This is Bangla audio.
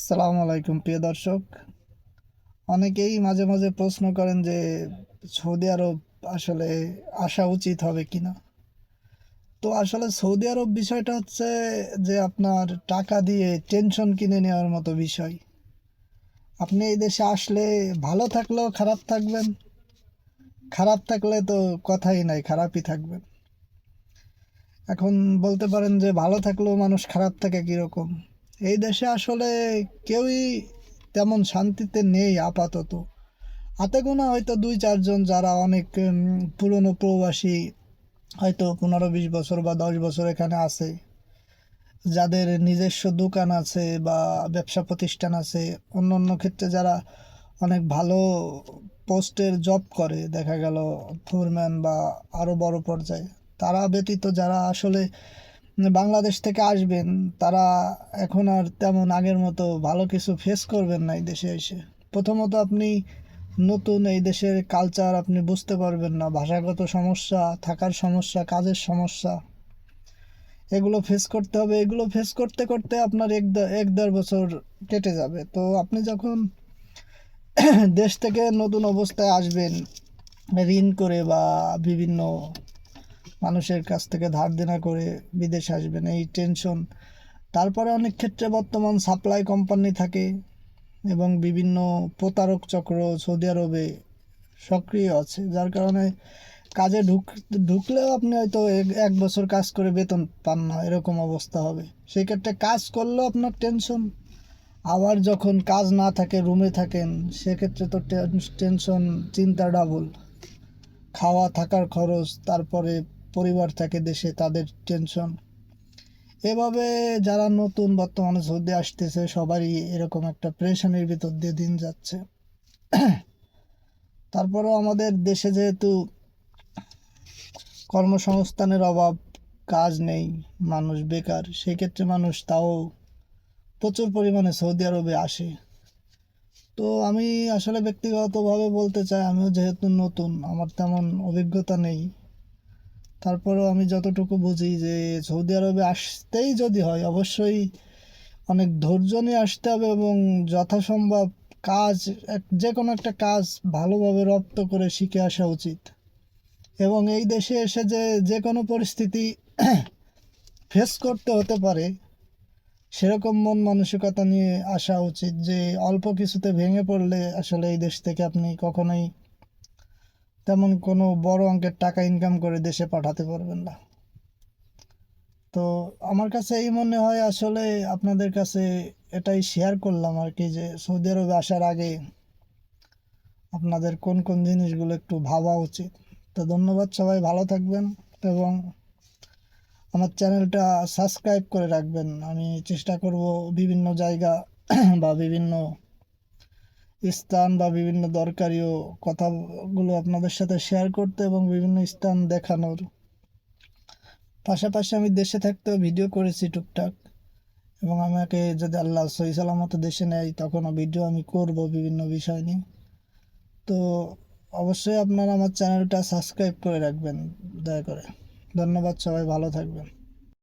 সালামু আলাইকুম, প্রিয় দর্শক। অনেকেই মাঝে মাঝে প্রশ্ন করেন যে, সৌদি আরব আসলে আসা উচিত হবে কিনা? তো আসলে সৌদি আরব বিষয়টা হচ্ছে যে, আপনার টাকা দিয়ে টেনশন কিনে নেওয়ার মতো বিষয়। আপনি এই দেশে আসলে ভালো থাকলেও খারাপ থাকবেন, খারাপ থাকলে তো কথাই নাই, খারাপই থাকবেন। এখন বলতে পারেন যে, ভালো থাকলেও মানুষ খারাপ থাকে কীরকম? এই দেশে আসলে কেউই তেমন শান্তিতে নেই আপাতত। হাতে গোনা হয়তো দুই চারজন যারা অনেক পুরনো প্রবাসী, হয়তো পনেরো, বিশ বছর বা দশ বছর এখানে আছে। যাদের নিজস্ব দোকান আছে বা ব্যবসা প্রতিষ্ঠান আছে অন্য অন্য ক্ষেত্রে যারা অনেক ভালো পোস্টের জব করে, দেখা গেল ফোরম্যান বা আরও বড় পর্যায়ে, তারা ব্যতীত যারা আসলে বাংলাদেশ থেকে আসবেন, তারা এখন আর তেমন আগের মতো ভালো কিছু ফেস করবেন না এই দেশে এসে। প্রথমত আপনি নতুন এই দেশের কালচার আপনি বুঝতে পারবেন না, ভাষাগত সমস্যা, থাকার সমস্যা, কাজের সমস্যা। এগুলো ফেস করতে হবে, এগুলো ফেস করতে করতে আপনার এক এক দেড় বছর কেটে যাবে। তো আপনি যখন দেশ থেকে নতুন অবস্থায় আসবেন, ঋণ করে বা বিভিন্ন মানুষের কাছ থেকে ধার দেনা করে বিদেশে আসবেন, এই টেনশন তারপরে অনেক ক্ষেত্রে বর্তমান সাপ্লাই কোম্পানি থাকে এবং বিভিন্ন প্রতারক চক্র সৌদি আরবে সক্রিয় আছে, যার কারণে কাজে ঢুক, ঢুকলেও আপনি হয়তো এক- বছর কাজ করে বেতন পান না, এরকম অবস্থা হবে। সেই ক্ষেত্রে কাজ করলেও আপনার টেনশন আবার যখন কাজ না থাকে রুমে থাকেন, সেক্ষেত্রে তো টেনশন চিন্তা ডাবল খাওয়া থাকার খরচ, তারপরে পরিবার থাকে দেশে, তাদের টেনশন এভাবে যারা নতুন বর্তমানে সৌদি আসতেছে, সবারই এরকম একটা প্রেশানির ভিতর দিয়ে দিন যাচ্ছে। তারপরেও আমাদের দেশে যেহেতু কর্মসংস্থানের অভাব, কাজ নেই, মানুষ বেকার সেই ক্ষেত্রে মানুষ তাও প্রচুর পরিমাণে সৌদি আরবে আসে। তো আমি আসলে ব্যক্তিগতভাবে বলতে চাই, আমিও যেহেতু নতুন, আমার তেমন অভিজ্ঞতা নেই। তারপরেও আমি যতটুকু বুঝি যে সৌদি আরবে আসতেই যদি হয়, অবশ্যই অনেক ধৈর্য নিয়ে আসতে হবে এবং যথাসম্ভব কাজ যে কোনো একটা কাজ ভালোভাবে রপ্ত করে শিখে আসা উচিত। এবং এই দেশে এসে যে যে কোনো পরিস্থিতি ফেস করতে হতে পারে, সেরকম মন মানসিকতা নিয়ে আসা উচিত যে অল্প কিছুতে ভেঙে পড়লে আসলে এই দেশ থেকে আপনি কখনোই তেমন কোনো বড় অঙ্কের টাকা ইনকাম করে দেশে পাঠাতে পারবেন না। তো আমার কাছে এই মনে হয় আসলে আপনাদের কাছে এটাই শেয়ার করলাম আর কি যে সৌদি আরবে আসার আগে আপনাদের কোন কোন জিনিসগুলো একটু ভাবা উচিত। তো ধন্যবাদ সবাই, ভালো থাকবেন এবং আমার চ্যানেলটা সাবস্ক্রাইব করে রাখবেন। আমি চেষ্টা করব বিভিন্ন জায়গা বা বিভিন্ন স্থান বা বিভিন্ন দরকারিও কথাগুলো আপনাদের সাথে শেয়ার করতে এবং বিভিন্ন স্থান দেখানোর। পাশাপাশি আমি দেশে থাকতেও ভিডিও করেছি টুকটাক এবং আমাকে যদি আল্লাহ সহি সালামত দেশে নেয়, তখনও ভিডিও আমি করব বিভিন্ন বিষয় নিয়ে। তো অবশ্যই আপনারা আমার চ্যানেলটা সাবস্ক্রাইব করে রাখবেন, দয়া করে। ধন্যবাদ, সবাই ভালো থাকবেন।